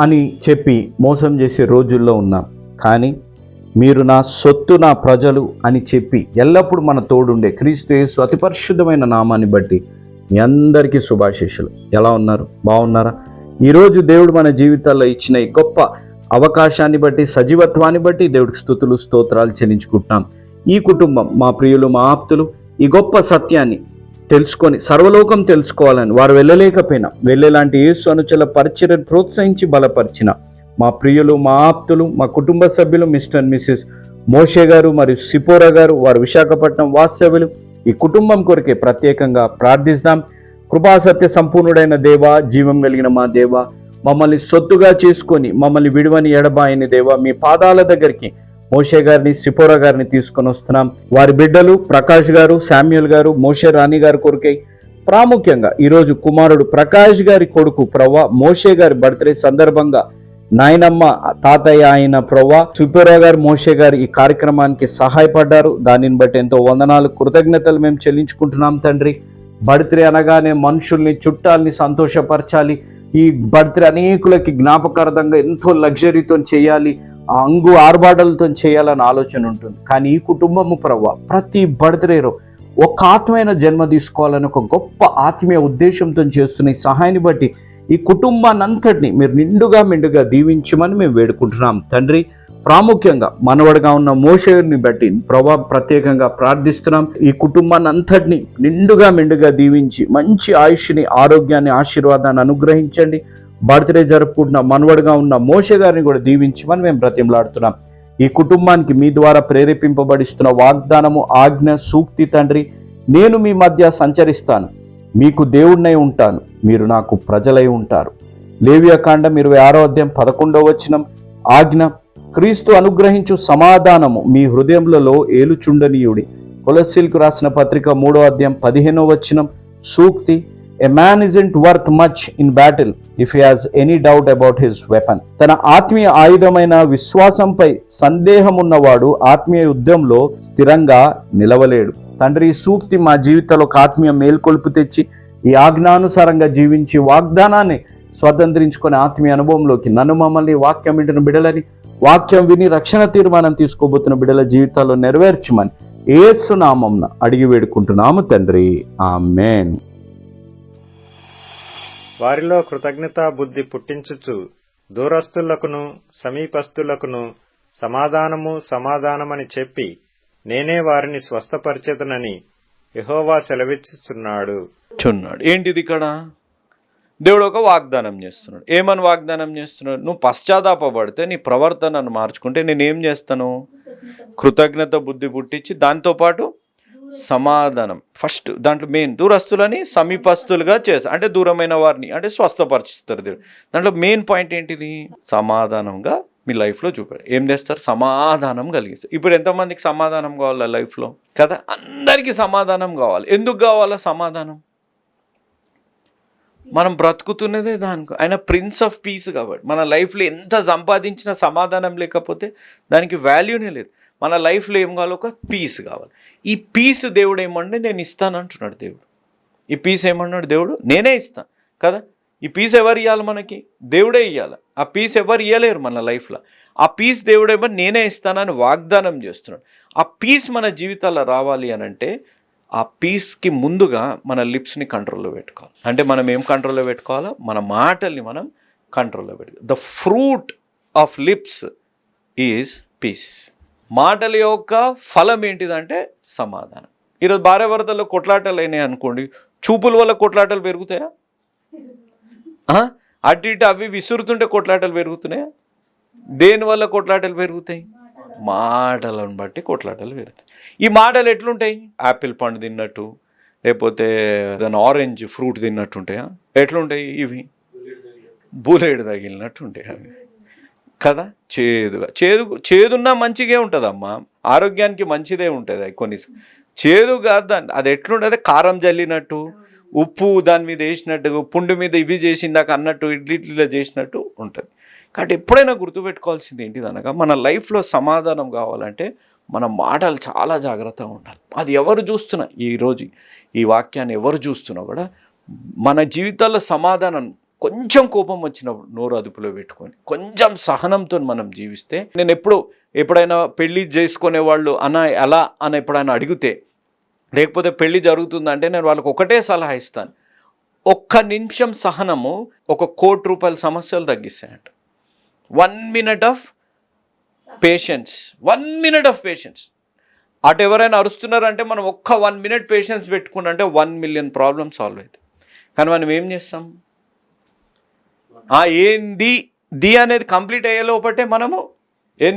అని చెప్పి మోసం చేసే రోజుల్లో ఉన్నాం. కానీ మీరు నా సొత్తు నా ప్రజలు అని చెప్పి ఎల్లప్పుడూ మన తోడుండే క్రీస్తు యేసు అతి పరిశుద్ధమైన నామాన్ని బట్టి మీ అందరికీ శుభాశీషులు ఎలా ఉన్నారు? బాగున్నారా? ఈరోజు దేవుడు మన జీవితాల్లో ఇచ్చిన ఈ గొప్ప అవకాశాన్ని బట్టి సజీవత్వాన్ని బట్టి దేవుడికి స్థుతులు స్తోత్రాలు చెల్లించుకుంటున్నాం. ఈ కుటుంబం మా ప్రియులు మా ఆప్తులు ఈ గొప్ప సత్యాన్ని తెలుసుకొని సర్వలోకం తెలుసుకోవాలని వారు వెళ్ళలేకపోయినా వెళ్ళేలాంటి యేసు అనుచల పరిచయను ప్రోత్సహించి బలపరిచిన మా ప్రియులు మా ఆప్తులు మా కుటుంబ సభ్యులు మిస్టర్ మిస్సెస్ మోషే గారు మరియు సిపోరా గారు వారు విశాఖపట్నం వాస్తవ్యులు. ఈ కుటుంబం కొరకే ప్రత్యేకంగా ప్రార్థిస్తాం. కృపాసత్య సంపూర్ణుడైన దేవ జీవం కలిగిన మా దేవ మమ్మల్ని సొత్తుగా చేసుకొని మమ్మల్ని విడువని ఎడబాయని దేవ మీ పాదాల దగ్గరికి మోషే గారిని సిపోరా గారిని తీసుకొని వస్తున్నాం. వారి బిడ్డలు ప్రకాష్ గారు శామ్యుల్ గారు మోషే రాణి గారి కొరకై ప్రాముఖ్యంగా ఈరోజు కుమారుడు ప్రకాష్ గారి కొడుకు ప్రవ్వ మోషే గారి బర్త్డే సందర్భంగా నాయనమ్మ తాతయ్య ఆయన ప్రవ్వ సుపేరా గారు మోషే గారు ఈ కార్యక్రమానికి సహాయపడ్డారు. దానిని బట్టి ఎంతో వందనాలు కృతజ్ఞతలు మేము చెల్లించుకుంటున్నాం తండ్రి. బర్త్డే అనగానే మనుషుల్ని చుట్టాల్ని సంతోషపరచాలి. ఈ బర్త్డే అనేకులకి జ్ఞాపకార్థంగా ఎంతో లగ్జరీతో చేయాలి. అంగు ఆర్భాటలతో చేయాలని ఆలోచన ఉంటుంది. కానీ ఈ కుటుంబము ప్రవ్వ ప్రతి బర్త్డేలో ఒక ఆత్మైన జన్మ తీసుకోవాలని ఒక గొప్ప ఆత్మీయ ఉద్దేశంతో చేస్తున్న ఈ సహాయాన్ని బట్టి ఈ కుటుంబాన్ని అంతటిని మీరు నిండుగా మిండుగా దీవించమని మేము వేడుకుంటున్నాం. తండ్రి ప్రాముఖ్యంగా మనవడగా ఉన్న మోషని బట్టి ప్రభా ప్రత్యేకంగా ప్రార్థిస్తున్నాం. ఈ కుటుంబాన్ని అంతటిని నిండుగా మిండుగా దీవించి మంచి ఆయుష్ని ఆరోగ్యాన్ని ఆశీర్వాదాన్ని అనుగ్రహించండి. బర్త్డే జరుపుకుంటున్న మనవడుగా ఉన్న మోషే గారిని కూడా దీవించమని మేము బ్రతిమలాడుతున్నాం. ఈ కుటుంబానికి మీ ద్వారా ప్రేరేపింపబడిస్తున్న వాగ్దానము ఆజ్ఞ సూక్తి తండ్రి నేను మీ మధ్య సంచరిస్తాను. మీకు దేవుడినై ఉంటాను. మీరు నాకు ప్రజలై ఉంటారు. లేవియకాండం ఇరవై ఆరో అధ్యాయం పదకొండవ వచనం. ఆజ్ఞ క్రీస్తు అనుగ్రహించు సమాధానము మీ హృదయములలో ఏలుచుండనీయుడి. కొలసిల్కు రాసిన పత్రిక మూడో అధ్యాయం పదిహేనో వచనం. సూక్తి a man isn't worth much in battle if he has any doubt about his weapon తన ఆత్మీయ ఆయుధమైన విశ్వాసంపై సందేహం ఉన్నవాడు ఆత్మీయ యుద్ధంలో స్థిరంగా నిలవలేడు. తండ్రి ఈ సూక్తి మా జీవితంలో ఒక ఆత్మీయ మేల్కొల్పు తెచ్చి ఈ ఆజ్ఞానుసారంగా జీవించి వాగ్దానాన్ని స్వతంత్రించుకునే ఆత్మీయ అనుభవంలోకి నన్ను మమ్మల్ని వాక్యం వింటున్న బిడలని వాక్యం విని రక్షణ తీర్మానం తీసుకోబోతున్న బిడల జీవితాల్లో నెరవేర్చమని ఏసునామంన అడిగి వేడుకుంటున్నాము తండ్రి. ఆమెన్. వారిలో కృతజ్ఞతా బుద్ధి పుట్టించుచు దూరస్తులకును సమీపస్థులకును సమాధానము సమాధానమని చెప్పి నేనే వారిని స్వస్థపరిచేతనని యహోవా సెలవిచ్చుచున్నాడు. చున్నాడు. ఏంటిది ఇక్కడ? దేవుడు ఒక వాగ్దానం చేస్తున్నాడు. ఏమని వాగ్దానం చేస్తున్నాడు? నువ్వు పశ్చాత్తాపడితే నీ ప్రవర్తనను మార్చుకుంటే నేనేం చేస్తాను? కృతజ్ఞత బుద్ధి పుట్టించి దాంతోపాటు సమాధానం. ఫస్ట్ దాంట్లో మెయిన్ దూరస్తులని సమీపస్తులుగా చేస్తారు అంటే దూరమైన వారిని అంటే స్వస్థపరుస్తారు దేవుడు. దాంట్లో మెయిన్ పాయింట్ ఏంటిది? సమాధానంగా మీ లైఫ్లో చూపారు ఏం చేస్తారు? సమాధానం కలిగిస్తారు. ఇప్పుడు ఎంతమందికి సమాధానం కావాలా లైఫ్లో కదా అందరికీ సమాధానం కావాలి. ఎందుకు కావాలా సమాధానం? మనం బ్రతుకుతున్నదే దానికి ఆయన ప్రిన్స్ ఆఫ్ పీస్ కాబట్టి. మన లైఫ్లో ఎంత సంపాదించినా సమాధానం లేకపోతే దానికి వాల్యూనే లేదు. మన లైఫ్లో ఏం కావాలి? ఒక పీస్ కావాలి. ఈ పీస్ దేవుడు ఏమంటే నేను ఇస్తాను అంటున్నాడు దేవుడు. ఈ పీస్ ఏమన్నాడు దేవుడు? నేనే ఇస్తాను. కదా? ఈ పీస్ ఎవరు ఇవ్వాలి మనకి? దేవుడే ఇవ్వాలి ఆ పీస్ ఎవరు ఇవ్వలేరు మన లైఫ్లో. ఆ పీస్ దేవుడేమో నేనే ఇస్తానని వాగ్దానం చేస్తున్నాడు. ఆ పీస్ మన జీవితాల్లో రావాలి అని అంటే ఆ పీస్కి ముందుగా మన లిప్స్ని కంట్రోల్లో పెట్టుకోవాలి. అంటే మనం ఏం కంట్రోల్లో పెట్టుకోవాలో? మన మాటల్ని మనం కంట్రోల్లో పెట్టుకోవాలి the fruit of lips is peace మాటల యొక్క ఫలం ఏంటిదంటే సమాధానం. ఈరోజు భార్యాభర్తల్లో కొట్లాటలు అయినాయి అనుకోండి చూపుల వల్ల కొట్లాటలు పెరుగుతాయా? అటు ఇటు అవి విసురుతుంటే కొట్లాటలు పెరుగుతున్నాయా? దేనివల్ల కొట్లాటలు పెరుగుతాయి? మాటలను బట్టి కొట్లాటలు పెరుగుతాయి. ఈ మాటలు ఎట్లుంటాయి? యాపిల్ పండు తిన్నట్టు లేకపోతే దాని ఆరెంజ్ ఫ్రూట్ తిన్నట్టు ఉంటాయా? ఎట్లుంటాయి ఇవి? బుల్లెట్ తగిలినట్టు ఉంటాయి అవి. కదా? చేదుగా. చేదు చేదున్నా మంచిగా ఉంటుందమ్మా. ఆరోగ్యానికి మంచిదే ఉంటుంది అది కొన్ని చేదు కాదు అది ఎట్లుంటుంది? కారం జల్లినట్టు ఉప్పు దాని మీద వేసినట్టు పుండు మీద ఇవి చేసిందాక అన్నట్టు ఇడ్లీ ఇట్లా చేసినట్టు ఉంటుంది. కాబట్టి ఎప్పుడైనా గుర్తుపెట్టుకోవాల్సింది ఏంటిది అనగా మన లైఫ్లో సమాధానం కావాలంటే మన మాటలు చాలా జాగ్రత్తగా ఉండాలి. అది ఎవరు చూస్తున్నా ఈరోజు ఈ వాక్యాన్ని ఎవరు చూస్తున్నా కూడా మన జీవితాల్లో సమాధానం కొంచెం కోపం వచ్చినప్పుడు నోరు అదుపులో పెట్టుకొని కొంచెం సహనంతో మనం జీవిస్తే నేను ఎప్పుడు ఎప్పుడైనా పెళ్ళి చేసుకునే వాళ్ళు అన్న ఎలా అని ఎప్పుడైనా అడిగితే లేకపోతే పెళ్ళి జరుగుతుందంటే నేను వాళ్ళకి ఒకటే సలహా ఇస్తాను. ఒక్క నిమిషం సహనము ఒక కోటి రూపాయల సమస్యలు తగ్గిస్తాయంట. One minute of patience one minute of patience. అటు ఎవరైనా అరుస్తున్నారంటే మనం ఒక్క వన్ మినిట్ పేషెన్స్ పెట్టుకుంటే వన్ మిలియన్ ప్రాబ్లమ్ సాల్వ్ అవుతుంది కానీ మనం ఏం చేస్తాం? ఏంది? ది అనేది కంప్లీట్ అయ్యేలోపటే మనము ఏం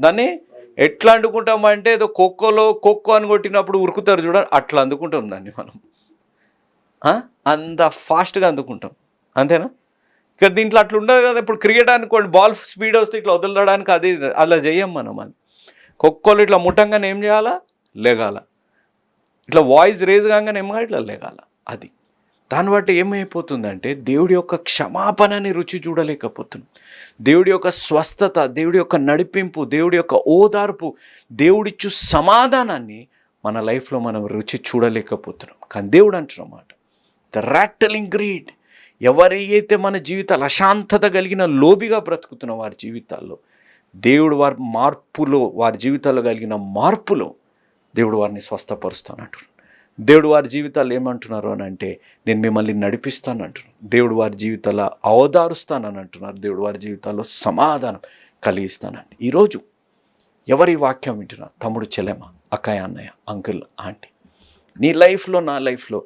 దాన్ని ఎట్లా అందుకుంటామంటే ఏదో ఖోఖోలో ఖోఖో అని కొట్టినప్పుడు ఉరుకుతారు చూడండి అట్లా అందుకుంటాం దాన్ని మనం. అంత ఫాస్ట్గా అందుకుంటాం. అంతేనా? ఇక్కడ దీంట్లో అట్లా ఉండదు కదా. ఇప్పుడు క్రికెట్ అనుకోండి బాల్ స్పీడ్ వస్తే ఇట్లా వదలడానికి అది అలా చెయ్యం మనం అది. ఖోఖోలో ఇట్లా ముట్టంగానే ఏం చేయాలా లేగాల. ఇట్లా వాయిస్ రేజ్ కాగానే ఏమో ఇట్లా లేగాల. అది. దాన్ని బట్టి ఏమైపోతుందంటే దేవుడి యొక్క క్షమాపణని రుచి చూడలేకపోతున్నాం. దేవుడి యొక్క స్వస్థత దేవుడి యొక్క నడిపింపు దేవుడి యొక్క ఓదార్పు దేవుడిచ్చు సమాధానాన్ని మన లైఫ్లో మనం రుచి చూడలేకపోతున్నాం. కానీ దేవుడు అంటున్నమాట ద రాట్లింగ్ గ్రీడ్ ఎవరైతే మన జీవితాలు అశాంతత కలిగిన లోబిగా బ్రతుకుతున్న వారి జీవితాల్లో దేవుడు వారి మార్పులో వారి జీవితాల్లో కలిగిన మార్పులో దేవుడు వారిని స్వస్థపరుస్తానంటున్నాడు. దేవుడు వారి జీవితాలు ఏమంటున్నారు అని అంటే నేను మిమ్మల్ని నడిపిస్తాను అంటున్నాను దేవుడు వారి జీవితాల అవదారుస్తానని అంటున్నారు. దేవుడు వారి జీవితాల్లో సమాధానం కలిగిస్తానని. ఈరోజు ఎవరి వాక్యం వింటున్నా తమ్ముడు చెలెమ అక్కయ్య అన్నయ్య అంకుల్ ఆంటీ. నీ లైఫ్లో నా లైఫ్లో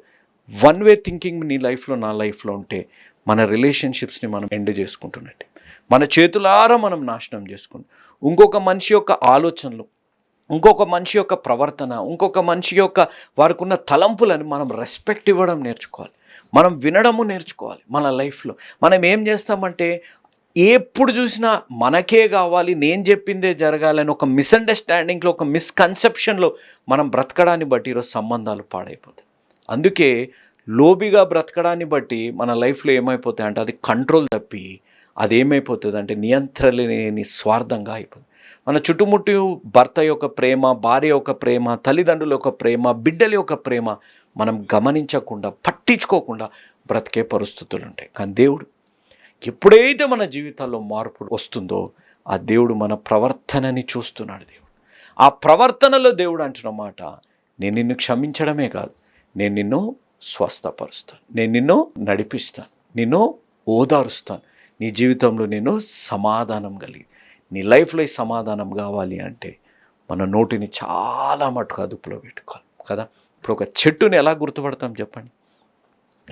వన్ వే థింకింగ్ నీ లైఫ్లో నా లైఫ్లో ఉంటే మన రిలేషన్షిప్స్ని మనం ఎండ్ చేసుకుంటున్నట్టే. మన చేతులారా మనం నాశనం చేసుకుంటాం ఇంకొక మనిషి యొక్క ఆలోచనలు ఇంకొక మనిషి యొక్క ప్రవర్తన ఇంకొక మనిషి యొక్క వారికి ఉన్న తలంపులను మనం రెస్పెక్ట్ ఇవ్వడం నేర్చుకోవాలి. మనం వినడము నేర్చుకోవాలి మన లైఫ్లో. మనం ఏం చేస్తామంటే ఎప్పుడు చూసినా మనకే కావాలి నేను చెప్పిందే జరగాలని ఒక మిస్అండర్స్టాండింగ్లో ఒక మిస్కన్సెప్షన్లో మనం బ్రతకడాన్ని బట్టి ఈరోజు సంబంధాలు పాడైపోతాయి. అందుకే లోబిగా బ్రతకడాన్ని బట్టి మన లైఫ్లో ఏమైపోతాయి అంటే అది కంట్రోల్ తప్పి అది ఏమైపోతుంది అంటే నియంత్రణ లేని స్వార్థంగా అయిపోతుంది. మన చుట్టుముట్టు భర్త యొక్క ప్రేమ భార్య యొక్క ప్రేమ తల్లిదండ్రుల యొక్క ప్రేమ బిడ్డల యొక్క ప్రేమ మనం గమనించకుండా పట్టించుకోకుండా బ్రతికే పరిస్థితులు ఉంటాయి. కానీ దేవుడు ఎప్పుడైతే మన జీవితాల్లో మార్పు వస్తుందో ఆ దేవుడు మన ప్రవర్తనని చూస్తున్నాడు దేవుడు. ఆ ప్రవర్తనలో దేవుడు అంటున్న మాట నేను నిన్ను క్షమించడమే కాదు నేను నిన్ను స్వస్థపరుస్తాను నేను నిన్ను నడిపిస్తాను నిన్ను ఓదారుస్తాను నీ జీవితంలో నేను సమాధానం కలిగి నీ లైఫ్లో ఈ సమాధానం కావాలి అంటే మన నోటిని చాలా మటుకు అదుపులో పెట్టుకోవాలి కదా? ఇప్పుడు ఒక చెట్టుని ఎలా గుర్తుపడతాం చెప్పండి?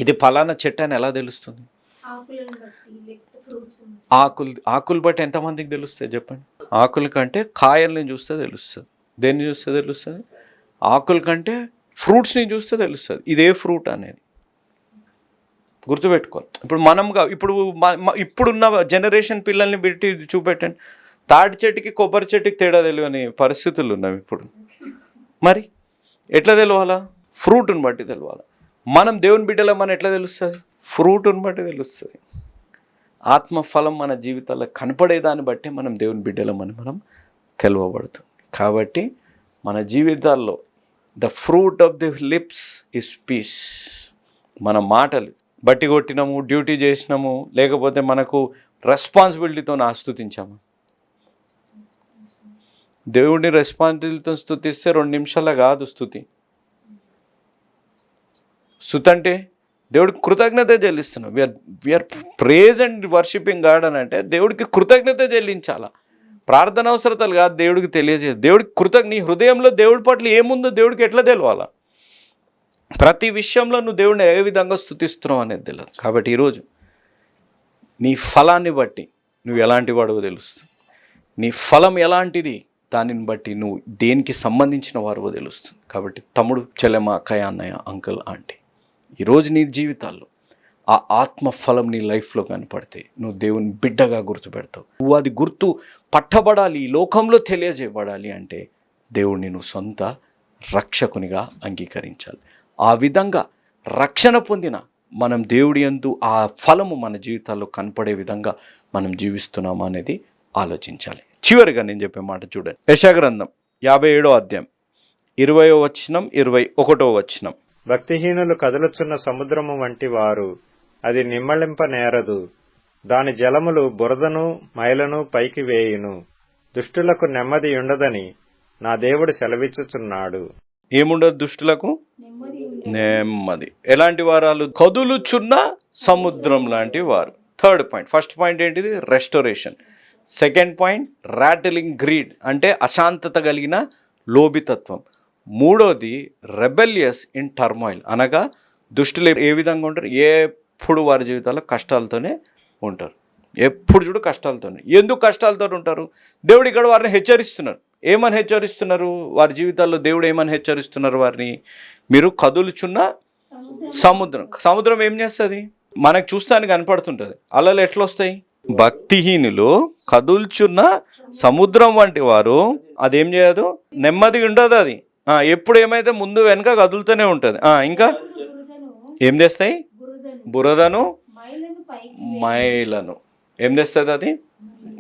ఇది ఫలానా చెట్టు అని ఎలా తెలుస్తుంది? ఆకులు ఆకులు బట్టి ఎంతమందికి తెలుస్తుంది చెప్పండి? ఆకుల కంటే కాయల్ని చూస్తే తెలుస్తుంది. దేన్ని చూస్తే తెలుస్తుంది? ఆకుల కంటే ఫ్రూట్స్ని చూస్తే తెలుస్తుంది. ఇదే ఫ్రూట్ అనేది. గుర్తుపెట్టుకోవాలి. ఇప్పుడు మనంగా ఇప్పుడు ఇప్పుడున్న జనరేషన్ పిల్లల్ని పెట్టి చూపెట్టండి. తాటి చెట్టుకి కొబ్బరి చెట్టుకి తేడా తెలియని పరిస్థితులు ఉన్నాయి ఇప్పుడు. మరి ఎట్లా తెలవాలా? ఫ్రూట్ని బట్టి తెలవాలా? మనం దేవుని బిడ్డలో మన ఎట్లా తెలుస్తుంది? ఫ్రూట్ని బట్టి తెలుస్తుంది. ఆత్మఫలం మన జీవితాల్లో కనపడేదాన్ని బట్టి మనం దేవుని బిడ్డలమని మనం తెలవబడుతుంది. కాబట్టి మన జీవితాల్లో the fruit of the lips is peace మన మాటలు బట్టి కొట్టినాము డ్యూటీ చేసినాము లేకపోతే మనకు రెస్పాన్సిబిలిటీతో ఆస్తుతించాము దేవుడిని రెస్పాన్సిబిలిటీతో స్థుతిస్తే రెండు నిమిషాల కాదు స్థుతి స్థుతి అంటే దేవుడికి కృతజ్ఞత చెల్లిస్తున్నాం we are we are praise and worshipping God అని అంటే దేవుడికి కృతజ్ఞత చెల్లించాలా? ప్రార్థన అవసరతలు కాదు దేవుడికి తెలియజేయ దేవుడికి కృతజ్ఞ నీ హృదయంలో దేవుడి పట్ల ఏముందో దేవుడికి ఎట్లా తెలవాలా? ప్రతి విషయంలో నువ్వు దేవుడిని ఏ విధంగా స్థుతిస్తున్నావు అనేది తెలియదు కాబట్టి ఈరోజు నీ ఫలాన్ని బట్టి నువ్వు ఎలాంటి వాడువో తెలుస్తుంది. నీ ఫలం ఎలాంటిది? దానిని బట్టి నువ్వు దేనికి సంబంధించిన వారువో తెలుస్తుంది. కాబట్టి తమ్ముడు చెల్లెమ్మ అక్కయ్య అన్నయ్య అంకుల్ ఆంటీ ఈరోజు నీ జీవితాల్లో ఆ ఆత్మ ఫలం నీ లైఫ్లో కనపడితే నువ్వు దేవుని బిడ్డగా గుర్తుపెడతావు నువ్వు అది గుర్తు పట్టబడాలి ఈ లోకంలో తెలియజేయబడాలి అంటే దేవుడిని నువ్వు సొంత రక్షకునిగా అంగీకరించాలి. ఆ విధంగా రక్షణ పొందిన మనం దేవుడి అందు ఆ ఫలము మన జీవితాల్లో కనపడే విధంగా మనం జీవిస్తున్నామా అనేది ఆలోచించాలి. చివరిగా నేను చెప్పే మాట చూడండి. యశాగ్రంథం యాభై ఏడో అధ్యాయం ఇరవయో వచనం ఇరవై ఒకటో వచనం. భక్తిహీనులు కదలుచున్న సముద్రము వంటి వారు అది నిమ్మళింప నేరదు. దాని జలములు బురదను మైలను పైకి వేయును. దుష్టులకు నెమ్మది ఉండదని నా దేవుడు సెలవిచ్చుచున్నాడు. ఏముండదు దుష్టులకు? నెమ్మది. నెమ్మది ఎలాంటి వారాలు? కదులుచున్న సముద్రం లాంటి వారు. థర్డ్ పాయింట్ ఫస్ట్ పాయింట్ ఏంటిది? Restoration second point rattling greed అంటే అశాంతత కలిగిన లోభితత్వం. మూడోది రెబెలియస్ ఇన్ టర్మాయిల్ అనగా దుష్టులు ఏ విధంగా ఉంటారు? ఎప్పుడు వారి జీవితాల్లో కష్టాలతోనే ఉంటారు. ఎప్పుడు చూడు కష్టాలతోనే. ఎందుకు కష్టాలతో ఉంటారు? దేవుడు ఇక్కడ వారిని హెచ్చరిస్తున్నారు. ఏమని హెచ్చరిస్తున్నారు? వారి జీవితాల్లో దేవుడు ఏమని హెచ్చరిస్తున్నారు వారిని? మీరు కదులుచున్న సముద్రం. సముద్రం. ఏం చేస్తుంది? మనకు చూస్తానికి కనపడుతుంటుంది. అలలు ఎట్లా వస్తాయి భక్తిహీనులు కదుల్చున్న సముద్రం వంటి వారు అదేం చేయదు? నెమ్మదిగా ఉండదు అది. ఎప్పుడు ఏమైతే ముందు వెనక కదులుతూనే ఉంటుంది. ఇంకా? ఏం చేస్తాయి బురదను మైలను. మైలను ఏం తెస్తుంది అది?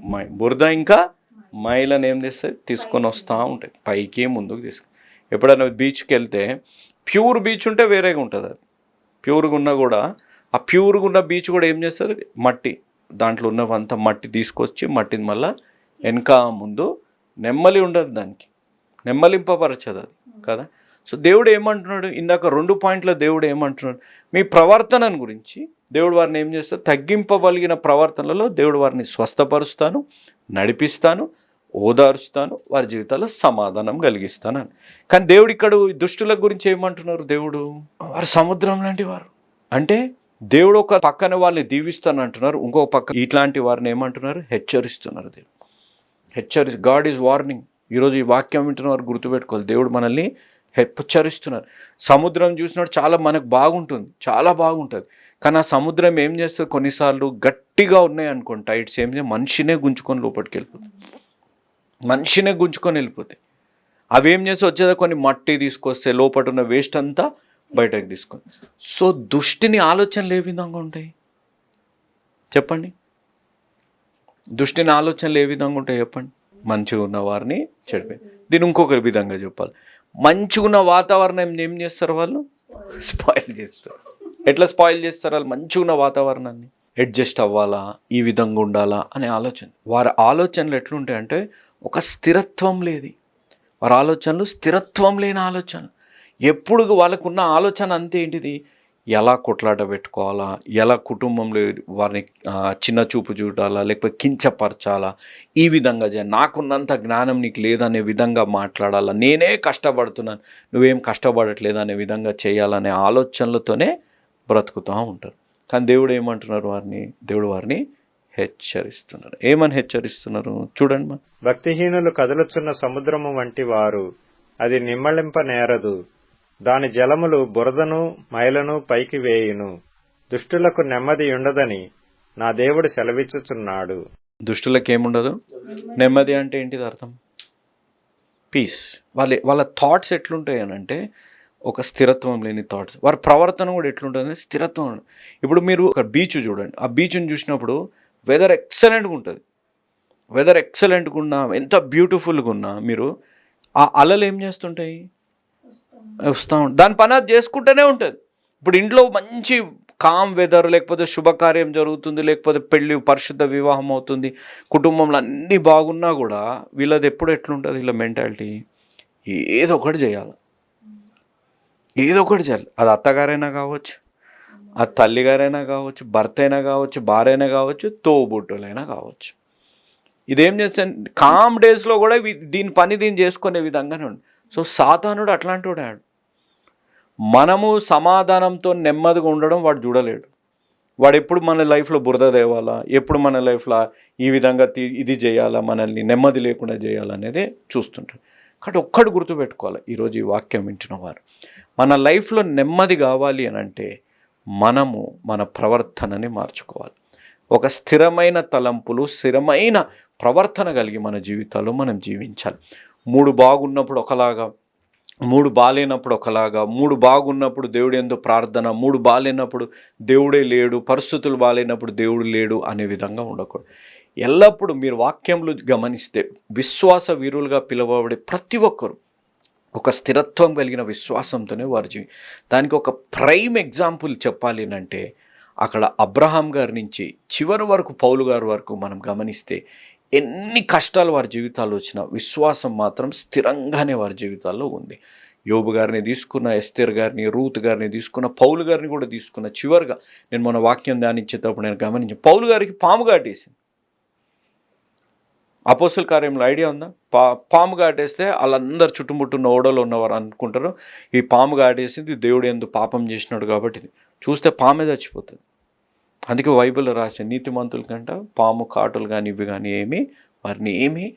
మై బురద ఇంకా? మైలను ఏం తెస్తుంది? తీసుకొని వస్తూ ఉంటాయి. పైకి ముందుకు తీసుకు. ఎప్పుడైనా బీచ్కి వెళ్తే ప్యూర్ బీచ్ ఉంటే వేరేగా ఉంటుంది అది. ప్యూర్గా ఉన్నా కూడా ఆ ప్యూర్గా ఉన్న బీచ్ కూడా ఏం చేస్తుంది? మట్టి. దాంట్లో ఉన్నవంతా మట్టి తీసుకొచ్చి మట్టిని మళ్ళా వెనక ముందు నెమ్మలి ఉండదు దానికి. నెమ్మలింపపరచదు అది కదా? సో దేవుడు ఏమంటున్నాడు? ఇందాక రెండు పాయింట్ల దేవుడు ఏమంటున్నాడు? మీ ప్రవర్తనను గురించి దేవుడు వారిని ఏం చేస్తాడు? తగ్గింపబలిగిన ప్రవర్తనలో దేవుడు వారిని స్వస్థపరుస్తాను నడిపిస్తాను ఓదార్చుతాను వారి జీవితాల్లో సమాధానం కలిగిస్తానని కానీ దేవుడు ఇక్కడ దుష్టుల గురించి ఏమంటున్నారు దేవుడు? వారు సముద్రం లాంటి వారు. అంటే దేవుడు ఒక పక్కన వాళ్ళని దీవిస్తాను అంటున్నారు ఇంకో పక్క ఇట్లాంటి వారిని ఏమంటున్నారు? హెచ్చరిస్తున్నారు దేవుడు. హెచ్చరి గాడ్ ఈజ్ వార్నింగ్. ఈరోజు ఈ వాక్యం వింటున్న వారు గుర్తుపెట్టుకోవాలి. దేవుడు మనల్ని హెచ్చరిస్తున్నారు. సముద్రం చూసినప్పుడు చాలా మనకు బాగుంటుంది. చాలా బాగుంటుంది. కానీ ఆ సముద్రం ఏం చేస్తుంది? కొన్నిసార్లు గట్టిగా ఉన్నాయి అనుకోండి టైట్స్ ఏం చేయ మనిషినే గుంజుకొని లోపలికి వెళ్ళిపోతుంది మనిషినే గుంజుకొని వెళ్ళిపోతాయి. అవి ఏం చేసి వచ్చేదా కొన్ని మట్టి తీసుకొస్తే లోపల ఉన్న వేస్ట్ అంతా బయటకు తీసుకొని. సో దుష్టిని ఆలోచనలు ఏ విధంగా ఉంటాయి? చెప్పండి. దుష్టిని ఆలోచనలు ఏ విధంగా ఉంటాయి చెప్పండి. మంచిగా ఉన్న వారిని చెడిపోయి దీని ఇంకొక విధంగా చెప్పాలి. మంచిగా ఉన్న వాతావరణం ఏం చేస్తారు వాళ్ళు? స్పాయిల్ చేస్తారు. ఎట్లా స్పాయిల్ చేస్తారు వాళ్ళు? మంచిగా ఉన్న వాతావరణాన్ని అడ్జస్ట్ అవ్వాలా? ఈ విధంగా ఉండాలా? అనే ఆలోచన. వారి ఆలోచనలు ఎట్లుంటాయంటే ఒక స్థిరత్వం లేదు వారి ఆలోచనలు స్థిరత్వం లేని ఆలోచనలు. ఎప్పుడు వాళ్ళకున్న ఆలోచన అంతే ఏంటిది? ఎలా కొట్లాట పెట్టుకోవాలా? ఎలా కుటుంబంలో వారిని చిన్న చూపు చూడాలా? లేకపోతే కించపరచాలా? ఈ విధంగా చేయాలి నాకున్నంత జ్ఞానం నీకు లేదనే విధంగా మాట్లాడాలా? నేనే కష్టపడుతున్నాను. నువ్వేం కష్టపడట్లేదు అనే విధంగా చేయాలనే ఆలోచనలతోనే బ్రతుకుతూ ఉంటారు. కానీ దేవుడు ఏమంటున్నారు వారిని? దేవుడు వారిని హెచ్చరిస్తున్నారు. ఏమని హెచ్చరిస్తున్నారు? చూడండి మా భక్తిహీనులు కదులుచున్న సముద్రము వంటి వారు అది నిమ్మళింప నేరదు. దాని జలములు బురదను మైలను పైకి వేయును. దుష్టులకు నెమ్మది ఉండదని నా దేవుడు సెలవిచ్చుచున్నాడు. దుష్టులకు ఏముండదు నెమ్మది అంటే ఏంటిది అర్థం? పీస్ వాళ్ళ వాళ్ళ థాట్స్ ఎట్లుంటాయి అని అంటే ఒక స్థిరత్వం లేని థాట్స్ వారి ప్రవర్తన కూడా ఎట్లుంటుంది? స్థిరత్వం. ఇప్పుడు మీరు ఒక బీచ్ చూడండి. ఆ బీచ్ని చూసినప్పుడు వెదర్ ఎక్సలెంట్గా ఉంటుంది. వెదర్ ఎక్సలెంట్గా ఉన్నా ఎంత బ్యూటిఫుల్గా ఉన్నా మీరు ఆ అలలు ఏం చేస్తుంటాయి? వస్తూ ఉంటుంది దాని పని అది చేసుకుంటూనే ఉంటుంది. ఇప్పుడు ఇంట్లో మంచి కామ్ వెదర్ లేకపోతే శుభకార్యం జరుగుతుంది లేకపోతే పెళ్ళి పరిశుద్ధ వివాహం అవుతుంది కుటుంబంలో అన్నీ బాగున్నా కూడా వీళ్ళది ఎప్పుడు ఎట్లుంటుంది? వీళ్ళ మెంటాలిటీ ఏదో ఒకటి చేయాలి. ఏదో ఒకటి చేయాలి. అది అత్తగారైనా కావచ్చు అది తల్లిగారైనా కావచ్చు భర్త అయినా కావచ్చు భార్య అయినా కావచ్చు తోబుట్టులైనా కావచ్చు. ఇదేం చేస్తాను కామ్ డేస్లో కూడా వీ- దీని పని దీన్ని చేసుకునే విధంగానే ఉంది సో సాతానుడు అట్లాంటి వాడు మనము సమాధానంతో నెమ్మదిగా ఉండడం వాడు చూడలేడు. వాడు ఎప్పుడు మన లైఫ్లో బురద తేవాలా? ఎప్పుడు మన లైఫ్లో ఈ విధంగా తీ- ఇది చేయాలా? మనల్ని నెమ్మది లేకుండా చేయాలనేది చూస్తుంటాడు. కాబట్టి ఒక్కడు గుర్తుపెట్టుకోవాలి ఈరోజు ఈ వాక్యం వింటున్న వారు. మన లైఫ్లో నెమ్మది కావాలి అని అంటే మనము మన ప్రవర్తనని మార్చుకోవాలి. ఒక స్థిరమైన తలంపులు స్థిరమైన ప్రవర్తన కలిగి మన జీవితాల్లో మనం జీవించాలి. మూడు బాగున్నప్పుడు ఒకలాగా మూడు బాగాలేనప్పుడు ఒకలాగా మూడు బాగున్నప్పుడు దేవుడు ఎంతో ప్రార్థన మూడు బాగాలేనప్పుడు దేవుడే లేడు పరిస్థితులు బాగాలేనప్పుడు దేవుడు లేడు అనే విధంగా ఉండకూడదు. ఎల్లప్పుడూ మీరు వాక్యములు గమనిస్తే విశ్వాస వీరులుగా పిలువబడే ప్రతి ఒక్కరు ఒక స్థిరత్వం కలిగిన విశ్వాసంతోనే వారు జీవి దానికి ఒక ప్రైమ్ ఎగ్జాంపుల్ చెప్పాలి అంటే అక్కడ అబ్రహాం గారి నుంచి చివరి వరకు పౌలు గారి వరకు మనం గమనిస్తే ఎన్ని కష్టాలు వారి జీవితాల్లో వచ్చినా విశ్వాసం మాత్రం స్థిరంగానే వారి జీవితాల్లో ఉంది. యోబు గారిని తీసుకున్న ఎస్తేర్ గారిని రూత్ గారిని తీసుకున్న పౌలు గారిని కూడా తీసుకున్న చివరిగా నేను మన వాక్యం ధ్యానించేటప్పుడు నేను గమనించాను పౌలు గారికి పాము కాటేసింది. అపోసల్ కార్యంలో ఐడియా ఉందా? పా పాము కాటేస్తే వాళ్ళందరు చుట్టుముట్టున్న ఓడలో ఉన్నవారు అనుకుంటారు. ఈ పాము కాటేసింది దేవుడు ఎందు పాపం చేసినాడు కాబట్టి. చూస్తే పామే చచ్చిపోతుంది. అందుకే బైబిల్లో రాసిన నీతిమంతుల కంట పాము కాటులు కానీ ఇవి కానీ ఏమీ వారిని ఏమీ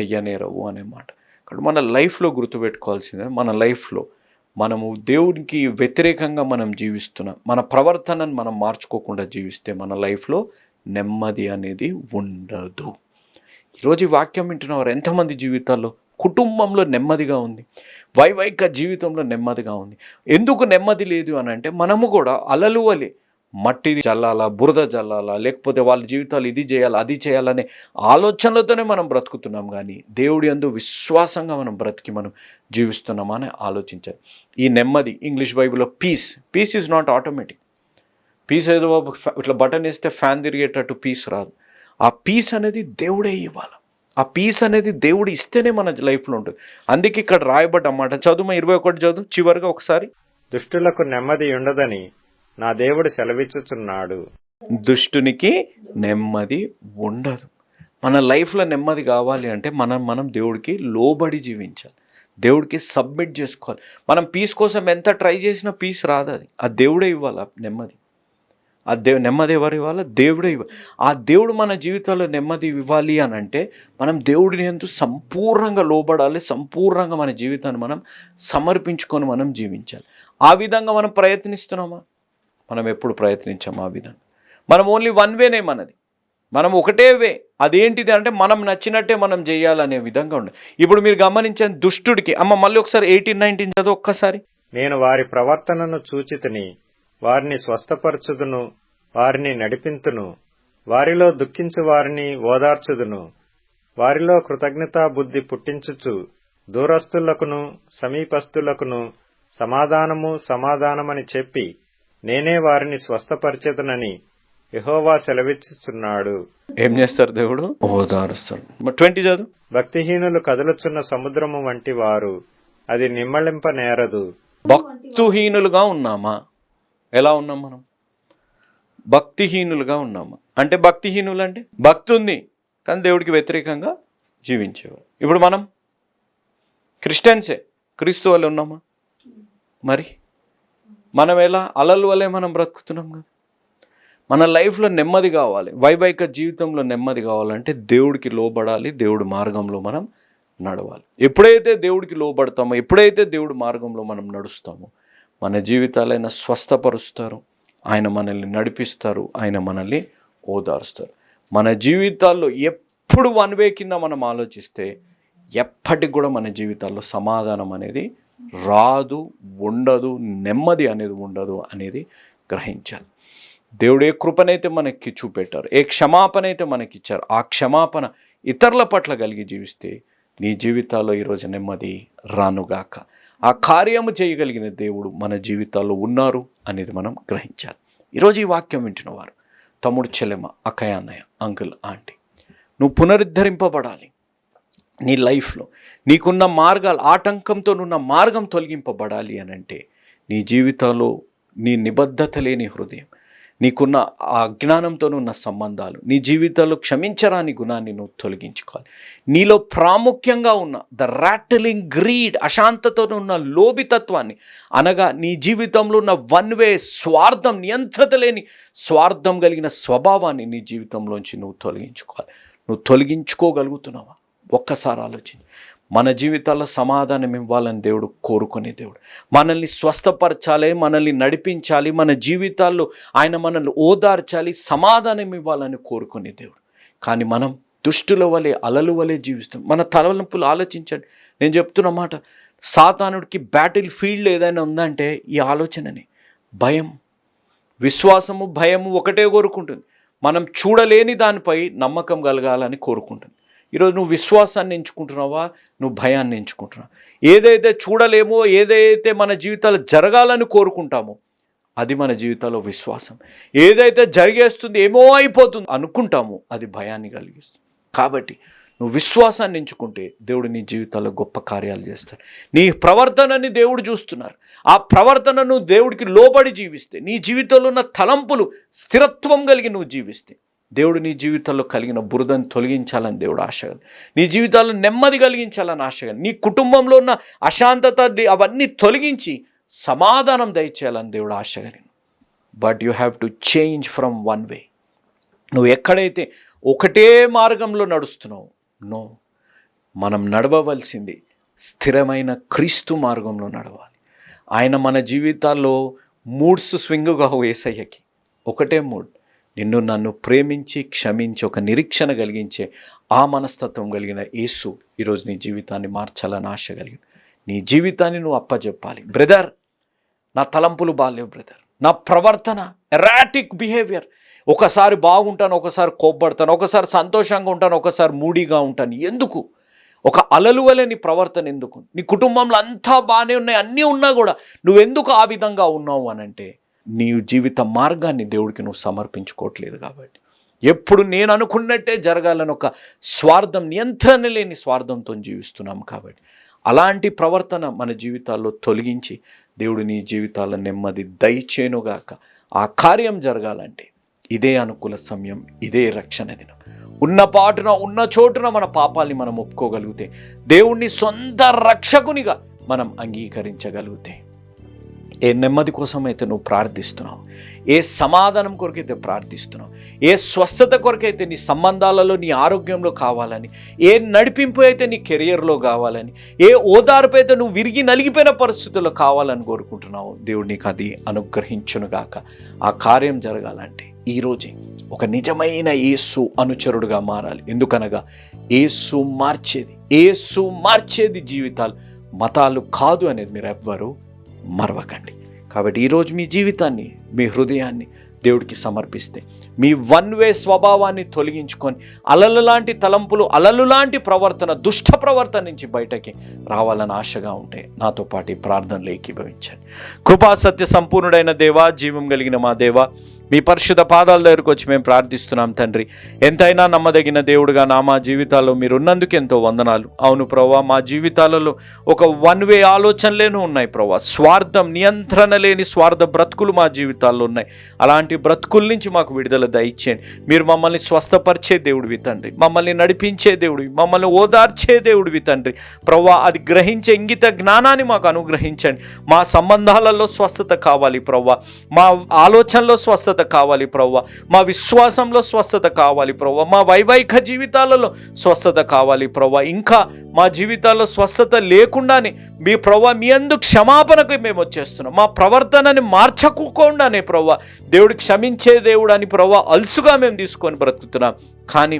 చెయ్యనేరవు అనే మాట. ఇక్కడ మన లైఫ్లో గుర్తుపెట్టుకోవాల్సిందే మన లైఫ్లో మనము దేవునికి వ్యతిరేకంగా మనం జీవిస్తున్నాం మన ప్రవర్తనను మనం మార్చుకోకుండా జీవిస్తే మన లైఫ్లో నెమ్మది అనేది ఉండదు. ఈరోజు వాక్యం వింటున్న వారు ఎంతమంది జీవితాల్లో కుటుంబంలో నెమ్మదిగా ఉంది వైవాహిక జీవితంలో నెమ్మదిగా ఉంది. ఎందుకు నెమ్మది లేదు అని అంటే మనము కూడా అలలువలే మట్టి చల్లాలా బురద చల్లాలా లేకపోతే వాళ్ళ జీవితాలు ఇది చేయాలి అది చేయాలనే ఆలోచనలతోనే మనం బ్రతుకుతున్నాం కానీ దేవుడి అందు విశ్వాసంగా మనం బ్రతికి మనం జీవిస్తున్నామా అని ఆలోచించాలి. ఈ నెమ్మది ఇంగ్లీష్ బైబిల్లో peace peace is not automatic. Peace ఏదో ఫ్యా- ఇట్లా బటన్ వేస్తే ఫ్యాన్ తిరిగేటట్టు పీస్ రాదు. ఆ పీస్ అనేది దేవుడే ఇవ్వాలి. ఆ పీస్ అనేది దేవుడు ఇస్తేనే మన లైఫ్లో ఉంటుంది. అందుకే ఇక్కడ రాయబడ్డ అన్నమాట చదువు ఇరవై ఒకటి చదువు చివరిగా ఒకసారి. దుష్టులకు నెమ్మది ఉండదని నా దేవుడు సెలవిచ్చుచున్నాడు. దుష్టునికి నెమ్మది ఉండదు. మన లైఫ్లో నెమ్మది కావాలి అంటే మనం మనం దేవుడికి లోబడి జీవించాలి. దేవుడికి సబ్మిట్ చేసుకోవాలి. మనం పీస్ కోసం ఎంత ట్రై చేసినా పీస్ రాదు అది. ఆ దేవుడే ఇవ్వాలి? నెమ్మది. ఆ దేవు నెమ్మది ఎవరు ఇవ్వాలి? దేవుడే ఇవ్వాలి ఆ దేవుడు మన జీవితాల్లో నెమ్మది ఇవ్వాలి అని అంటే మనం దేవుడిని ఎందు సంపూర్ణంగా లోబడాలి సంపూర్ణంగా మన జీవితాన్ని మనం సమర్పించుకొని మనం జీవించాలి. ఆ విధంగా మనం ప్రయత్నిస్తున్నామా? మనం ఎప్పుడు ప్రయత్నించాము ఆ విధంగా మనం ఓన్లీ వన్ వేనే మనది. మనం ఒకటే వే. అదేంటిది అంటే మనం నచ్చినట్టే మనం చేయాలనే విధంగా ఉండదు ఇప్పుడు మీరు గమనించే దుష్టుడికి. అమ్మ మళ్ళీ ఒకసారి ఎయిటీన్ నైన్టీన్ చదువు ఒక్కసారి. నేను వారి ప్రవర్తనను చూచితిని వారిని స్వస్థపరచుదును వారిని నడిపింతును వారిలో దుఃఖించు వారిని ఓదార్చుదును వారిలో కృతజ్ఞతా బుద్ధి పుట్టించుచు దూరస్తులకును సమీపస్తులకును సమాధానము సమాధానమని చెప్పి నేనే వారిని స్వస్థపరిచెదనని యెహోవా సెలవిచ్చుచున్నాడు. ఏం చేస్తారు దేవుడు? ఓదారుస్తాడు. ట్వంటీ చదువు? భక్తిహీనులు కదులుచున్న సముద్రము వంటి వారు అది నిమ్మళింప నేరదు. భక్తుహీనులుగా ఉన్నామా? ఎలా ఉన్నాం మనం? భక్తిహీనులుగా ఉన్నామా? అంటే భక్తిహీనులు అంటే భక్తి ఉంది కానీ దేవుడికి వ్యతిరేకంగా జీవించేవారు. ఇప్పుడు మనం క్రిస్టియన్సే క్రీస్తు వల్ల ఉన్నామా? మరి? మనం ఎలా? అలల వల్లే మనం బ్రతుకుతున్నాం కదా. మన లైఫ్లో నెమ్మది కావాలి. వైవాహిక జీవితంలో నెమ్మది కావాలంటే దేవుడికి లోబడాలి. దేవుడి మార్గంలో మనం నడవాలి. ఎప్పుడైతే దేవుడికి లోబడతామో ఎప్పుడైతే దేవుడి మార్గంలో మనం నడుస్తామో మన జీవితాలైనా స్వస్థపరుస్తారు. ఆయన మనల్ని నడిపిస్తారు. ఆయన మనల్ని ఓదారుస్తారు. మన జీవితాల్లో ఎప్పుడు వన్ వే కింద మనం ఆలోచిస్తే ఎప్పటికి కూడా మన జీవితాల్లో సమాధానం అనేది రాదు ఉండదు నెమ్మది అనేది ఉండదు అనేది గ్రహించాలి. దేవుడు ఏ కృపనైతే మనకి చూపెట్టారు ఏ క్షమాపణ అయితే మనకి ఇచ్చారు ఆ క్షమాపణ ఇతరుల పట్ల కలిగి జీవిస్తే నీ జీవితాల్లో ఈరోజు నెమ్మది రానుగాక. ఆ కార్యము చేయగలిగిన దేవుడు మన జీవితాల్లో ఉన్నారు అనేది మనం గ్రహించాలి. ఈరోజు ఈ వాక్యం వింటున్నవారు తమ్ముడు చెల్లెమ్మ అక్కయ్య అన్నయ్య అంకుల్ ఆంటీ నువ్వు పునరుద్ధరింపబడాలి. నీ లైఫ్లో నీకున్న మార్గాలు ఆటంకంతో నున్న మార్గం తొలగింపబడాలి అని అంటే నీ జీవితంలో నీ నిబద్ధత లేని హృదయం నీకున్న ఆ అజ్ఞానంతో ఉన్న సంబంధాలు నీ జీవితంలో క్షమించరాని గుణాన్ని నువ్వు తొలగించుకోవాలి. నీలో ప్రాముఖ్యంగా ఉన్న ద రాటలింగ్ గ్రీడ్ అశాంతతో ఉన్న లోభితత్వాన్ని అనగా నీ జీవితంలో ఉన్న వన్ వే స్వార్థం నియంత్రత లేని స్వార్థం కలిగిన స్వభావాన్ని నీ జీవితంలోంచి నువ్వు తొలగించుకోవాలి. నువ్వు తొలగించుకోగలుగుతున్నావా? ఒక్కసారి ఆలోచించి. మన జీవితాల్లో సమాధానం ఇవ్వాలని దేవుడు కోరుకునే దేవుడు. మనల్ని స్వస్థపరచాలి మనల్ని నడిపించాలి మన జీవితాల్లో ఆయన మనల్ని ఓదార్చాలి సమాధానం ఇవ్వాలని కోరుకునే దేవుడు. కానీ మనం దుష్టుల వలె అలలు వలె జీవిస్తాం మన తలనొప్పులు ఆలోచించండి. నేను చెప్తున్న మాట సాతానుడికి బ్యాటిల్ ఫీల్డ్ ఏదైనా ఉందంటే ఈ ఆలోచనని. భయం విశ్వాసము భయము ఒకటే కోరుకుంటుంది. మనం చూడలేని దానిపై నమ్మకం కలగాలని కోరుకుంటుంది. ఈరోజు నువ్వు విశ్వాసాన్ని ఎంచుకుంటున్నావా? నువ్వు భయాన్ని ఎంచుకుంటున్నావా? ఏదైతే చూడలేమో ఏదైతే మన జీవితాలు జరగాలని కోరుకుంటామో అది మన జీవితాల్లో విశ్వాసం. ఏదైతే జరిగేస్తుంది ఏమో అయిపోతుంది అనుకుంటామో అది భయాన్ని కలిగిస్తుంది. కాబట్టి నువ్వు విశ్వాసాన్ని ఎంచుకుంటే దేవుడు నీ జీవితాల్లో గొప్ప కార్యాలు చేస్తాడు. నీ ప్రవర్తనని దేవుడు చూస్తున్నారు. ఆ ప్రవర్తనను దేవుడికి లోబడి జీవిస్తే నీ జీవితంలో ఉన్న తలంపులు స్థిరత్వం కలిగి నువ్వు జీవిస్తే దేవుడు నీ జీవితంలో కలిగిన బురదను తొలగించాలని దేవుడు ఆశ నీ జీవితాల్లో నెమ్మది కలిగించాలని ఆశ నీ కుటుంబంలో ఉన్న అశాంతత అవన్నీ తొలగించి సమాధానం దయచేయాలని దేవుడు ఆశగలిగిన but you have to change from one way. నువ్వు ఎక్కడైతే ఒకటే మార్గంలో నడుస్తున్నావు నో. మనం నడవవలసింది స్థిరమైన క్రీస్తు మార్గంలో నడవాలి. ఆయన మన జీవితాల్లో మూడ్స్ స్వింగుగా వేసయ్యకి ఒకటే మూడ్. నిన్ను నన్ను ప్రేమించి క్షమించి ఒక నిరీక్షణ కలిగించే ఆ మనస్తత్వం కలిగిన యేసు ఈరోజు నీ జీవితాన్ని మార్చాలని ఆశ కలిగిన. నీ జీవితాన్ని నువ్వు అప్పచెప్పాలి బ్రదర్ నా తలంపులు బాగాలేవు బ్రదర్. నా ప్రవర్తన ఎరాటిక్ బిహేవియర్ ఒకసారి బాగుంటాను ఒకసారి కోప్పడతాను ఒకసారి సంతోషంగా ఉంటాను ఒకసారి మూడీగా ఉంటాను. ఎందుకు? ఒక అలలు వలె నీ ప్రవర్తన ఎందుకు? నీ కుటుంబంలో అంతా బాగానే ఉన్నాయి అన్నీ ఉన్నా కూడా నువ్వెందుకు ఆ విధంగా ఉన్నావు అని అంటే నీ జీవిత మార్గాన్ని దేవుడికి నువ్వు సమర్పించుకోవట్లేదు కాబట్టి. ఎప్పుడు నేను అనుకున్నట్టే జరగాలని ఒక స్వార్థం నియంత్రణ లేని స్వార్థంతో జీవిస్తున్నాం కాబట్టి. అలాంటి ప్రవర్తన మన జీవితాల్లో తొలగించి దేవుడు నీ జీవితాల నెమ్మది దయచేనుగాక ఆ కార్యం జరగాలంటే ఇదే అనుకూల సమయం ఇదే రక్షణ దినం. ఉన్న పాటున ఉన్న చోటున మన పాపాల్ని మనం ఒప్పుకోగలిగితే దేవుణ్ణి సొంత రక్షకునిగా మనం అంగీకరించగలిగితే ఏ నెమ్మది కోసం అయితే నువ్వు ప్రార్థిస్తున్నావు ఏ సమాధానం కొరకైతే ప్రార్థిస్తున్నావు ఏ స్వస్థత కొరకైతే నీ సంబంధాలలో నీ ఆరోగ్యంలో కావాలని ఏ నడిపింపు అయితే నీ కెరియర్లో కావాలని ఏ ఓదార్పు అయితే నువ్వు విరిగి నలిగిపోయిన పరిస్థితుల్లో కావాలని కోరుకుంటున్నావు దేవుడు నీకు అది అనుగ్రహించునుగాక ఆ కార్యం జరగాలంటే ఈరోజే ఒక నిజమైన ఏసు అనుచరుడుగా మారాలి. ఎందుకనగా ఏసు మార్చేది ఏసు మార్చేది జీవితాలు మతాలు కాదు అనేది మీరు ఎవ్వరూ మరవకండి. కాబట్టి ఈరోజు మీ జీవితాన్ని మీ హృదయాన్ని దేవుడికి సమర్పిస్తే మీ వన్ వే స్వభావాన్ని తొలగించుకొని అలలు లాంటి తలంపులు అలలు లాంటి ప్రవర్తన దుష్ట ప్రవర్తన నుంచి బయటకి రావాలని ఆశగా ఉంటే నాతో పాటు ఈ ప్రార్థనలు ఏకీభవించండి. కృపా సత్య సంపూర్ణుడైన దేవా జీవం కలిగిన మా దేవా మీ పరిశుద్ధ పాదాల దగ్గరకు వచ్చి మేము ప్రార్థిస్తున్నాం తండ్రి. ఎంతైనా నమ్మదగిన దేవుడుగా నా మా జీవితాల్లో మీరు ఉన్నందుకు ఎంతో వందనాలు. అవును ప్రవ్వా మా జీవితాలలో ఒక వన్ వే ఆలోచనలేను ఉన్నాయి ప్రవ్వా. స్వార్థం నియంత్రణ లేని స్వార్థ బ్రతుకులు మా జీవితాల్లో ఉన్నాయి. అలాంటి బ్రతుకుల నుంచి మాకు విడుదల దయచేయండి మీరు మమ్మల్ని స్వస్థపరిచే దేవుడివి తండ్రి. మమ్మల్ని నడిపించే దేవుడివి. మమ్మల్ని ఓదార్చే దేవుడివి తండ్రి. ప్రవ్వా అది గ్రహించే ఇంగిత జ్ఞానాన్ని మాకు అనుగ్రహించండి. మా సంబంధాలలో స్వస్థత కావాలి ప్రవ్వా. మా ఆలోచనలో స్వస్థత కావాలి ప్రవ్వా. మా విశ్వాసంలో స్వస్థత కావాలి ప్రవ్వా. మా వైవాహిక జీవితాలలో స్వస్థత కావాలి ప్రవ్వా. ఇంకా మా జీవితాల్లో స్వస్థత లేకుండానే మీ ప్రవ్వా మీ అందు క్షమాపణకు మేము వచ్చేస్తున్నాం. మా ప్రవర్తనని మార్చకోకుండానే ప్రవ్వా. దేవుడు క్షమించే దేవుడు అని ప్రవ్వా అలుసుగా మేము తీసుకొని బ్రతుకుతున్నాం. కానీ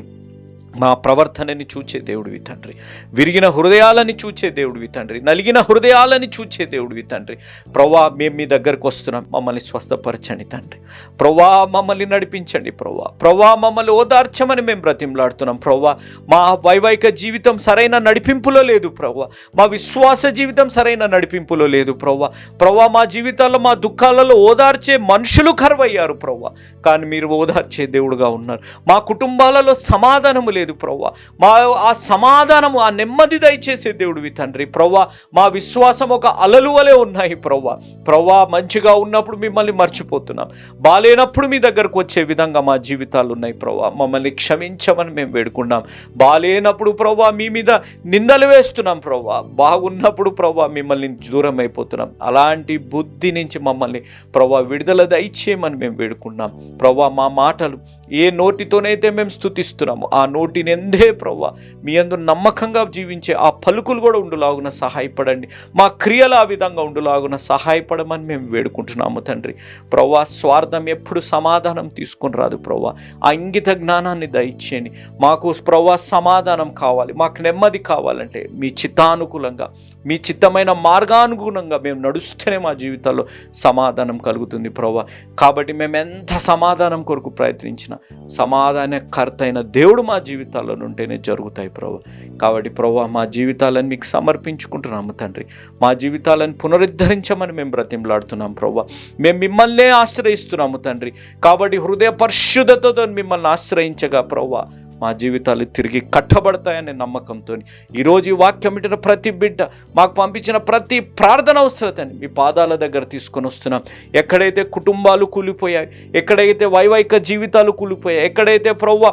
మా ప్రవర్తనని చూచే దేవుడివి తండ్రి. విరిగిన హృదయాలని చూచే దేవుడివి తండ్రి. నలిగిన హృదయాలని చూచే దేవుడివి తండ్రి. ప్రవ్వా మేము మీ దగ్గరకు వస్తున్నాం. మమ్మల్ని స్వస్థపరచండి తండ్రి. ప్రవ్వా మమ్మల్ని నడిపించండి ప్రవ్వా. ప్రవ్వా మమ్మల్ని ఓదార్చమని మేము బ్రతిమలాడుతున్నాం ప్రవ్వా. మా వైవాహిక జీవితం సరైన నడిపింపులో లేదు ప్రవ్వా. మా విశ్వాస జీవితం సరైన నడిపింపులో లేదు ప్రవ్వా. ప్రవ్వా మా జీవితాల్లో మా దుఃఖాలలో ఓదార్చే మనుషులు కరువయ్యారు ప్రవ్వా. కానీ మీరు ఓదార్చే దేవుడుగా ఉన్నారు. మా కుటుంబాలలో సమాధానము లేదు ప్రవ్వా. మా ఆ సమాధానము ఆ నెమ్మది దయచేసే దేవుడివి తండ్రి. ప్రవ్వా మా విశ్వాసం ఒక అలలు వలె ఉన్నాయి ప్రవ్వా. ప్రవ్వా మంచిగా ఉన్నప్పుడు మిమ్మల్ని మర్చిపోతున్నాం. బాలేనప్పుడు మీ దగ్గరకు వచ్చే విధంగా మా జీవితాలు ఉన్నాయి ప్రవ్వా. మమ్మల్ని క్షమించమని మేము వేడుకున్నాం. బాలేనప్పుడు ప్రవ్వా మీ మీద నిందలు వేస్తున్నాం ప్రవ్వా. బాగున్నప్పుడు ప్రవ్వా మిమ్మల్ని దూరం అయిపోతున్నాం అలాంటి బుద్ధి నుంచి మమ్మల్ని ప్రవ్వా విడుదల దయచేయమని మేము వేడుకున్నాం. ప్రవ్వా మా మాటలు ఏ నోటితోనైతే మేము స్థుతిస్తున్నాము ఆ నోటిని ఎందే ప్రవ్వా మీ అందు నమ్మకంగా జీవించే ఆ పలుకులు కూడా ఉండులాగున సహాయపడండి. మా క్రియలు ఆ విధంగా ఉండులాగున సహాయపడమని మేము వేడుకుంటున్నాము తండ్రి. ప్రవ్వా స్వార్థం ఎప్పుడు సమాధానం తీసుకుని రాదు ప్రవ్వా. ఆ ఇంగిత జ్ఞానాన్ని దయచేయండి. మాకు ప్రవ్వా సమాధానం కావాలి. మాకు నెమ్మది కావాలంటే మీ చిత్తానుకూలంగా మీ చిత్తమైన మార్గానుగుణంగా మేము నడుస్తూనే మా జీవితాల్లో సమాధానం కలుగుతుంది ప్రవ్వా. కాబట్టి మేము ఎంత సమాధానం కొరకు ప్రయత్నించినా సమాధానకర్త అయిన దేవుడు మా జీవితాల్లో ఉంటేనే జరుగుతాయి ప్రభు. కాబట్టి ప్రభు మా జీవితాలను మీకు సమర్పించుకుంటున్నాము తండ్రి. మా జీవితాలను పునరుద్ధరించమని మేము బ్రతిమలాడుతున్నాం ప్రభు. మేము మిమ్మల్నే ఆశ్రయిస్తున్నాము తండ్రి. కాబట్టి హృదయ పరిశుద్ధతతో మిమ్మల్ని ఆశ్రయించగా ప్రభు. మా జీవితాలు తిరిగి కట్టబడతాయనే నమ్మకంతో ఈరోజు ఈ వాక్యం పెట్టిన ప్రతి బిడ్డ మాకు పంపించిన ప్రతి ప్రార్థన అవసరతని మీ పాదాల దగ్గర తీసుకొని వస్తున్నాం. ఎక్కడైతే కుటుంబాలు కూలిపోయాయి ఎక్కడైతే వైవాహిక జీవితాలు కూలిపోయాయి ఎక్కడైతే ప్రవ్వ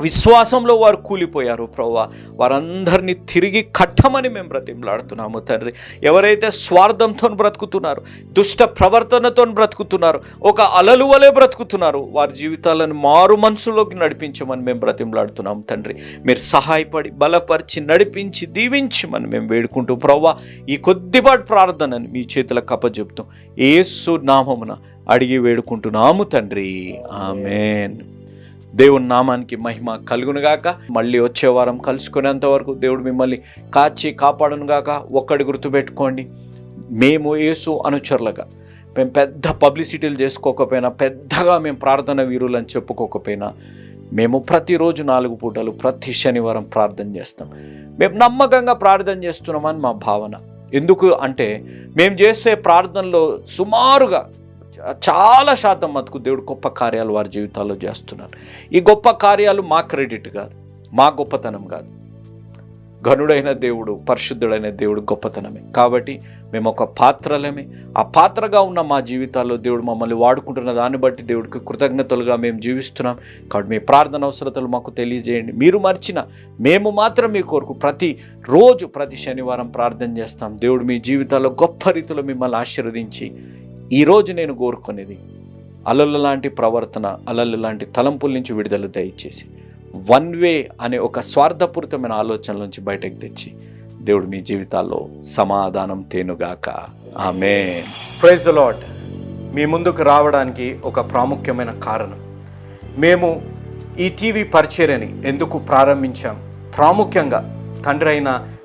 విశ్వాసంలో వారు కూలిపోయారు ప్రవ్వా. వారందరినీ తిరిగి కట్టమని మేము బ్రతిమలాడుతున్నాము తండ్రి. ఎవరైతే స్వార్థంతో బ్రతుకుతున్నారు దుష్ట ప్రవర్తనతో బ్రతుకుతున్నారు ఒక అలలు వలె బ్రతుకుతున్నారు వారి జీవితాలను మారు మనసులోకి నడిపించమని మేము బ్రతిమలాడుతున్నాము తండ్రి. మీరు సహాయపడి బలపరిచి నడిపించి దీవించమని మేము వేడుకుంటూ ప్రవ్వా. ఈ కొద్దిపాటి ప్రార్థనని మీ చేతులకు కప్పచెప్తాం ఏసు నామమున అడిగి వేడుకుంటున్నాము తండ్రి. ఆమెన్. దేవుని నామానికి మహిమ కలుగునుగాక మళ్ళీ వచ్చే వారం కలుసుకునేంత వరకు దేవుడు మిమ్మల్ని కాచి కాపాడునుగాక ఒక్కడి గుర్తుపెట్టుకోండి. మేము యేసు అనుచరులుగా. మేము పెద్ద పబ్లిసిటీలు చేసుకోకపోయినా పెద్దగా మేము ప్రార్థన వీరులు అని చెప్పుకోకపోయినా మేము ప్రతిరోజు నాలుగు పూటలు ప్రతి శనివారం ప్రార్థన చేస్తాం. మేము నమ్మకంగా ప్రార్థన చేస్తున్నామని మా భావన. ఎందుకు అంటే మేము చేసే ప్రార్థనలో సుమారుగా చాలా శాతం మటుకు దేవుడు గొప్ప కార్యాలు వారి జీవితాల్లో చేస్తున్నారు ఈ గొప్ప కార్యాలు మా క్రెడిట్ కాదు మా గొప్పతనం కాదు. ఘనుడైన దేవుడు పరిశుద్ధుడైన దేవుడు గొప్పతనమే. కాబట్టి మేము ఒక పాత్రలమే. ఆ పాత్రగా ఉన్న మా జీవితాల్లో దేవుడు మమ్మల్ని వాడుకుంటున్న దాన్ని బట్టి దేవుడికి కృతజ్ఞతలుగా మేము జీవిస్తున్నాం. కాబట్టి మీ ప్రార్థన అవసరతలు మాకు తెలియజేయండి. మీరు మర్చిన మేము మాత్రం మీ కొరకు ప్రతి రోజు ప్రతి శనివారం ప్రార్థన చేస్తాం. దేవుడు మీ జీవితాల్లో గొప్ప రీతిలో మిమ్మల్ని ఆశీర్వదించి ఈరోజు నేను కోరుకునేది అలలు లాంటి ప్రవర్తన అలలు లాంటి తలంపుల నుంచి విడుదల దయచేసి వన్ వే అనే ఒక స్వార్థపూరితమైన ఆలోచనల నుంచి బయటకు తెచ్చి దేవుడు మీ జీవితాల్లో సమాధానం తేనుగాక. ఆమె ప్రైజ్ ద లాడ్ మీ ముందుకు రావడానికి ఒక ప్రాముఖ్యమైన కారణం. మేము ఈ టీవీ పరిచర్యని ఎందుకు ప్రారంభించాం? ప్రాముఖ్యంగా తండ్రి అయిన